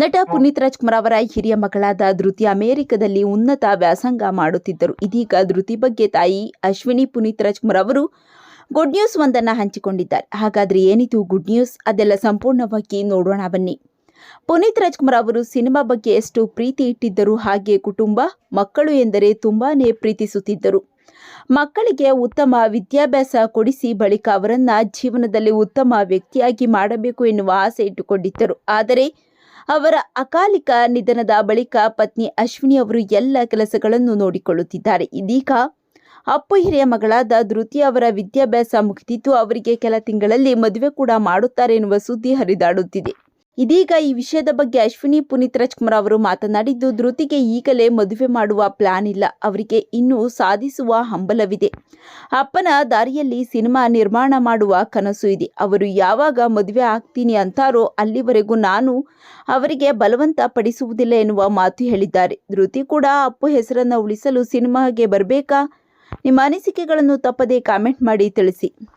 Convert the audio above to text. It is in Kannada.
ನಟ ಪುನೀತ್ ರಾಜ್ಕುಮಾರ್ ಅವರ ಹಿರಿಯ ಮಗಳಾದ ಧೃತಿ ಅಮೆರಿಕದಲ್ಲಿ ಉನ್ನತ ವ್ಯಾಸಂಗ ಮಾಡುತ್ತಿದ್ದರು. ಇದೀಗ ಧೃತಿ ಬಗ್ಗೆ ತಾಯಿ ಅಶ್ವಿನಿ ಪುನೀತ್ ರಾಜ್ಕುಮಾರ್ ಅವರು ಗುಡ್ ನ್ಯೂಸ್ ಒಂದನ್ನು ಹಂಚಿಕೊಂಡಿದ್ದಾರೆ. ಹಾಗಾದ್ರೆ ಏನಿದು ಗುಡ್ ನ್ಯೂಸ್? ಅದೆಲ್ಲ ಸಂಪೂರ್ಣವಾಗಿ ನೋಡೋಣ ಬನ್ನಿ. ಪುನೀತ್ ರಾಜ್ಕುಮಾರ್ ಅವರು ಸಿನಿಮಾ ಬಗ್ಗೆ ಎಷ್ಟು ಪ್ರೀತಿ ಇಟ್ಟಿದ್ದರು ಹಾಗೆ ಕುಟುಂಬ ಮಕ್ಕಳು ಎಂದರೆ ತುಂಬಾನೇ ಪ್ರೀತಿಸುತ್ತಿದ್ದರು. ಮಕ್ಕಳಿಗೆ ಉತ್ತಮ ವಿದ್ಯಾಭ್ಯಾಸ ಕೊಡಿಸಿ ಬಳಿಕ ಅವರನ್ನ ಜೀವನದಲ್ಲಿ ಉತ್ತಮ ವ್ಯಕ್ತಿಯಾಗಿ ಮಾಡಬೇಕು ಎನ್ನುವ ಆಸೆ ಇಟ್ಟುಕೊಂಡಿದ್ದರು. ಆದರೆ ಅವರ ಅಕಾಲಿಕ ನಿಧನದ ಬಳಿಕ ಪತ್ನಿ ಅಶ್ವಿನಿ ಅವರು ಎಲ್ಲ ಕೆಲಸಗಳನ್ನು ನೋಡಿಕೊಳ್ಳುತ್ತಿದ್ದಾರೆ. ಇದೀಗ ಅಪ್ಪು ಹಿರಿಯ ಮಗಳಾದ ಧೃತಿ ಅವರ ವಿದ್ಯಾಭ್ಯಾಸ ಮುಗಿದಿದ್ದು, ಅವರಿಗೆ ಕೆಲ ತಿಂಗಳಲ್ಲಿ ಮದುವೆ ಕೂಡ ಮಾಡುತ್ತಾರೆ ಎನ್ನುವ ಸುದ್ದಿ ಹರಿದಾಡುತ್ತಿದೆ. ಇದೀಗ ಈ ವಿಷಯದ ಬಗ್ಗೆ ಅಶ್ವಿನಿ ಪುನೀತ್ ರಾಜ್ಕುಮಾರ್ ಅವರು ಮಾತನಾಡಿದ್ದು, ಧೃತಿಗೆ ಈಗಲೇ ಮದುವೆ ಮಾಡುವ ಪ್ಲಾನ್ ಇಲ್ಲ. ಅವರಿಗೆ ಇನ್ನೂ ಸಾಧಿಸುವ ಹಂಬಲವಿದೆ. ಅಪ್ಪನ ದಾರಿಯಲ್ಲಿ ಸಿನಿಮಾ ನಿರ್ಮಾಣ ಮಾಡುವ ಕನಸು ಇದೆ. ಅವರು ಯಾವಾಗ ಮದುವೆ ಆಗ್ತೀನಿ ಅಂತಾರೋ ಅಲ್ಲಿವರೆಗೂ ನಾನು ಅವರಿಗೆ ಬಲವಂತ ಪಡಿಸುವುದಿಲ್ಲ ಎನ್ನುವ ಮಾತು ಹೇಳಿದ್ದಾರೆ. ಧೃತಿ ಕೂಡ ಅಪ್ಪು ಹೆಸರನ್ನು ಉಳಿಸಲು ಸಿನಿಮಾಗೆ ಬರಬೇಕಾ? ನಿಮ್ಮ ಅನಿಸಿಕೆಗಳನ್ನು ತಪ್ಪದೇ ಕಾಮೆಂಟ್ ಮಾಡಿ ತಿಳಿಸಿ.